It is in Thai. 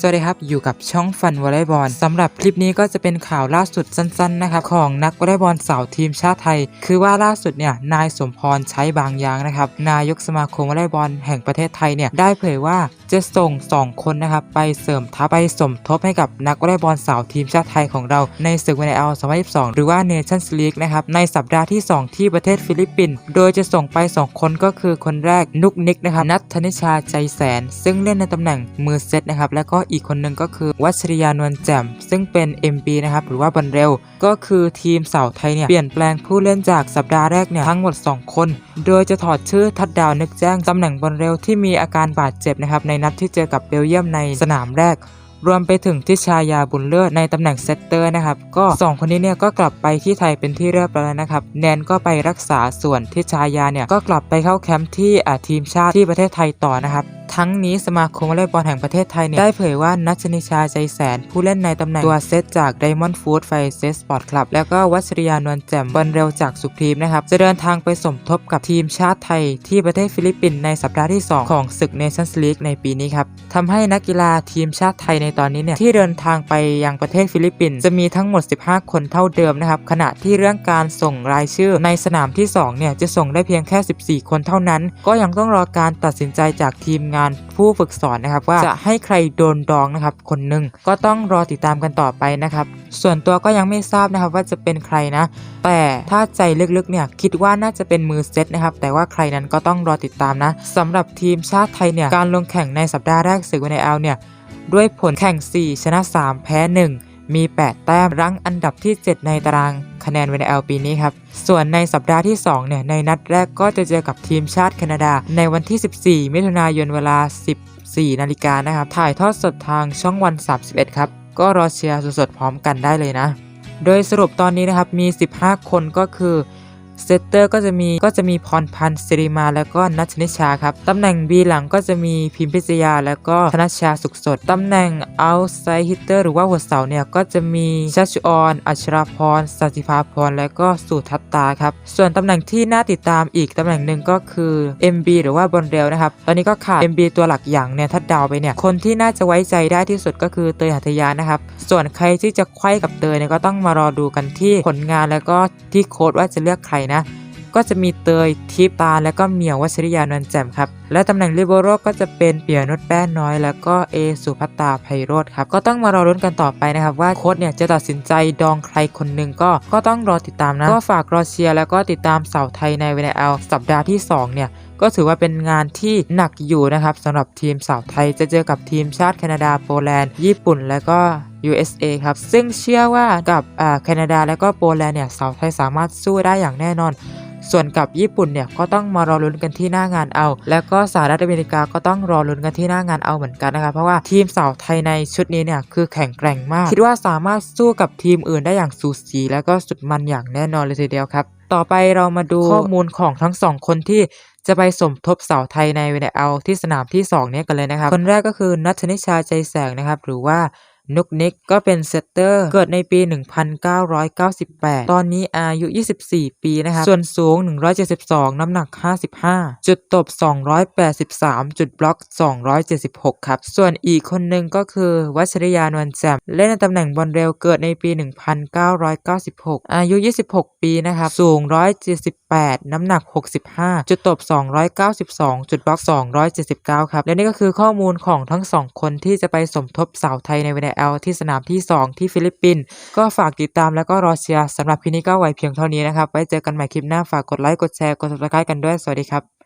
สวัสดีครับ อยู่กับช่องฟันวอลเลย์บอลสำหรับคลิปนี้ก็จะเป็นข่าวล่าสุดสั้นๆนะครับของนักวอลเลย์บอลสาวทีมชาติไทย คือว่าล่าสุดเนี่ยนายสมพรใช้บางอย่างนะครับนายกสมาคมวอลเลย์บอลแห่งประเทศไทยเนี่ยได้เผยว่าจะส่ง 2 คนนะครับไปเสริมทัพไปสมทบให้กับนักวอลเลย์บอลสาวทีมชาติไทยของเราในศึกวันเอล2022 หรือว่าเนชั่นส์ลีกนะครับในสัปดาห์ที่ 2 ที่ประเทศฟิลิปปินส์โดยจะส่งไป 2 คนก็คือคนแรกนุกนิกนะครับนัทธนิชาใจแสน ซึ่งเล่นในตำแหน่งมือเซตนะครับแล้วก็อีกคนหนึ่งก็คือวัชริยานวลแจ่ม ซึ่งเป็น MB นะครับหรือว่าบอลเร็ว ก็คือทีมเสาไทยเนี่ยเปลี่ยนแปลงผู้เล่นจากสัปดาห์แรกเนี่ยทั้งหมด 2 คน โดยจะถอดชื่อทัดดาวนึกแจ้งตำแหน่งบอลเร็วที่มีอาการบาดเจ็บนะครับในนัดที่เจอกับเบลเยียมในสนามแรกรวมไปถึงทิชายาบุญเลิศในตำแหน่งเซตเตอร์นะครับ ก็ 2 คนนี้เนี่ยก็กลับไปที่ไทยเป็นที่เรียบร้อยแล้วนะครับ แนนก็ไปรักษาส่วนทิชายาเนี่ยก็กลับไปเข้าแคมป์ที่อาทีมชาติที่ประเทศไทยต่อนะครับ ทั้งนี้สมาคมวอลเลย์บอลแห่งประเทศไทยเนี่ยได้เผยว่านัชนิชาใจแสน ผู้เล่นในตำแหน่งตัวเซตจาก Diamond Food f i r e Set Sport Club แล้วก็วัชริยานวลแจ่มบอลเร็วจากสุพรีมนะครับ จะเดินทางไปสมทบกับทีมชาติไทยที่ประเทศฟิลิปปินส์ในสัปดาห์ที่ 2 ของศึก Nations League ในปีนี้ครับทำให้นักกีฬาทีมชาติไทยในตอนนี้เนี่ยที่เดินทางไปยังประเทศฟิลิปปินส์จะมีทั้งหมด 15 คนเท่าเดิมนะครับขณะที่เรื่องการส่งรายชื่อในสนามที่2เนี่ยจะส่งได้เพียงแค่ 14 คนเท่านั้น ก็ยังต้องรอการตัดสินใจจากทีมงานผู้ฝึกสอนนะครับว่าจะให้ใครโดนดองนะครับคนหนึ่งก็ต้องรอติดตามกันต่อไปนะครับ ส่วนตัวก็ยังไม่ทราบนะครับว่าจะเป็นใครนะ แต่ถ้าใจลึกๆเนี่ยคิดว่าน่าจะเป็นมือเซตนะครับแต่ว่าใครนั้นก็ต้องรอติดตามนะสำหรับทีมชาติไทยเนี่ยการลงแข่งในสัปดาห์แรกศึกวันเอลเนี่ยด้วยผลแข่ง 4 ชนะ 3 แพ้ 1 มี 8 แต้มรั้งอันดับที่ 7 ในตาราง คะแนนวันเอลปีนี้ครับ ส่วนในสัปดาห์ที่2เนี่ยในนัดแรกก็จะเจอกับทีมชาติแคนาดา ในวันที่ 14 มิถุนายนเวลา 14 นาฬิกานะครับ ถ่ายทอดสดทางช่องวัน 31 ครับ ก็รอเชียร์สดๆพร้อมกันได้เลยนะ โดยสรุปตอนนี้นะครับมี 15 คนก็คือ เซตเตอร์ก็จะมีก็จะมีพรพันธ์สิริมาแล้วก็นัชนิชาครับตำแหน่ง B หลังก็จะมีพิมพิชยาแล้วก็ธนชาสุขสดตำแหน่ง outside hitter หรือว่าหัวเสาเนี่ยก็จะมีชัชออนอัชราพรสันติภาพรแล้วก็สุทัตตาครับส่วนตำแหน่งที่น่าติดตามอีกตำแหน่งหนึ่งก็คือ MB หรือว่าบอลเรลนะครับตอนนี้ก็ขาด MB ตัวหลักอย่างเนี่ยทัดดาวไปเนี่ยคนที่น่าจะไว้ใจได้ที่สุดก็คือเตยหัตถยานะครับส่วนใครที่จะไขว้กับเตยเนี่ยก็ต้องมารอดูกันที่ผลงานแล้วก็ที่โค้ดว่าจะเลือกใครนะ ก็จะมีเตยทิพตาและก็เหมียววัชริยานวลแจ่มครับ และตำแหน่งลิเบโรก็จะเป็นเปียนุชแป้นน้อย แล้วก็เอสุพัตตาไพโรธครับ ก็ต้องมารอรุ้นกันต่อไปนะครับ ว่าโค้ชเนี่ยจะตัดสินใจดองใครคนหนึ่งก็ก็ต้องรอติดตามนะ ก็ฝากรอเชียร์แล้วก็ติดตามเสาไทยในเวเนเอลสัปดาห์ที่ 2 เนี่ยก็ถือว่าเป็นงานที่หนักอยู่นะครับสำหรับทีมสาวไทยจะเจอกับทีมชาติแคนาดาโปแลนด์ ญี่ปุ่น และก็ USA ครับ ซึ่งเชื่อว่ากับอ่าแคนาดาและก็โปแลนด์เนี่ยสาวไทยสามารถสู้ได้อย่างแน่นอน ส่วนกับญี่ปุ่นเนี่ยก็ต้องมารอลุ้นกันที่หน้างานเอา แล้วก็สหรัฐอเมริกาก็ต้องรอลุ้นกันที่หน้างานเอาเหมือนกันนะครับเพราะว่าทีมสาวไทยในชุดนี้เนี่ยคือแข็งแกร่งมาก คิดว่าสามารถสู้กับทีมอื่นได้อย่างสูสีแล้วก็สุดมันอย่างแน่นอนเลยทีเดียวครับ ต่อไปเรามาดูข้อมูลของทั้งสองคนที่จะไปสมทบสาวไทยในเวเนเอที่สนามที่2เนี่ยกันเลยนะครับ คนแรกก็คือนัทนิชาใจแสงนะครับ หรือว่า นุกนิกก็เป็นเซตเตอร์ เกิดในปี 1998 ตอนนี้อายุ 24 ปีนะครับ ส่วนสูง 172 น้ำหนัก 55 จุดตบ 283 จุดบล็อก 276 ครับ ส่วนอีกคนหนึ่งก็คือวัชริยานวลแจ่มเล่นในตำแหน่งบอลเร็วเกิดในปี 1996 อายุ 26 ปีนะครับ สูง 178 น้ำหนัก 65 จุดตบ 292 จุดบล็อก 279 ครับ และนี่ก็คือข้อมูลของทั้งสองคนที่จะไปสมทบสาวไทยในเวเน L ที่สนามที่ 2 ที่ฟิลิปปินส์ก็ฝากติดตามแล้วก็รอเชียร์สำหรับคลิปนี้ก็ไว้เพียงเท่านี้นะครับ ไว้เจอกันใหม่คลิปหน้าฝากกดไลค์กดแชร์กด subscribe กันด้วยสวัสดีครับ